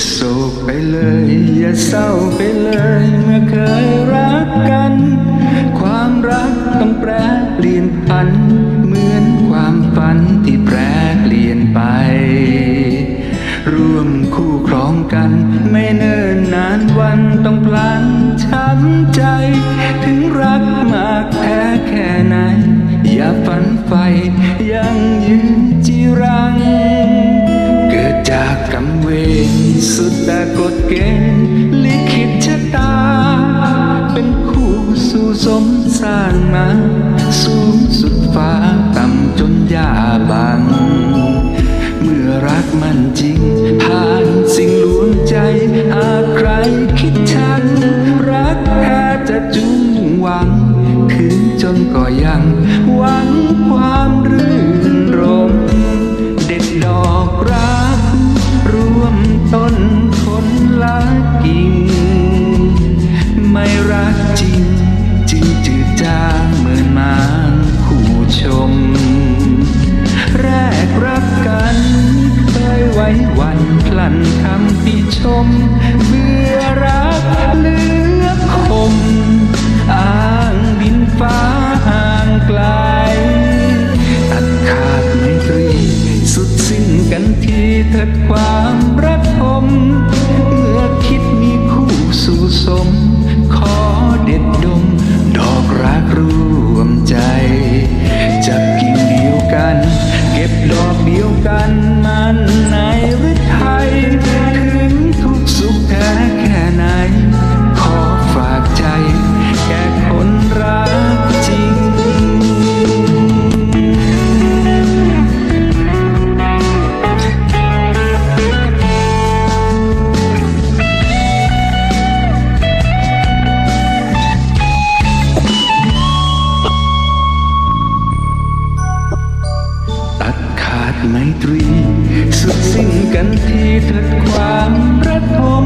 อย่าโศกไปเลย อย่าเศร้าไปเลยเมื่อเคยรักกัน ความรักต้องแปรเปลี่ยนพัน เหมือนความฝันที่แปรเปลี่ยนไป ร่วมคู่ครองกัน ไม่เนิ่นนานวันต้องพลันช้ำใจ ถึงรักมากแท้แค่ไหน อย่าฝันไฟยังยืน สุดแต่กฎเกณฑ์ลิขิตชะตา เป็นคู่สู่สมสร้างมา สูงสุดฟ้าต่ำจนยาบัง เมื่อรักมันจริงผ่านสิ่งลวงใจ หากใครคิดฉันรักแค่จะจุงหวังถึงจนก็ยัง หวังความรื่น รักจริงจึงจืดจางเหมือนมางคู่ชม แรกรักกันเคยไว้วันพลันคำที่ชมเมื่อรักเลือกคมอ้างบินฟ้าห่างไกล ตัดขาดไมตรีสุดสิ้นกันทีเถิดความ ด็ดดม ดอกรักรวมใจ จับกิ่งเดียวกัน เก็บดอกเดียวกัน ไมตรี สุดสิ้นกันทีเถิดความระทม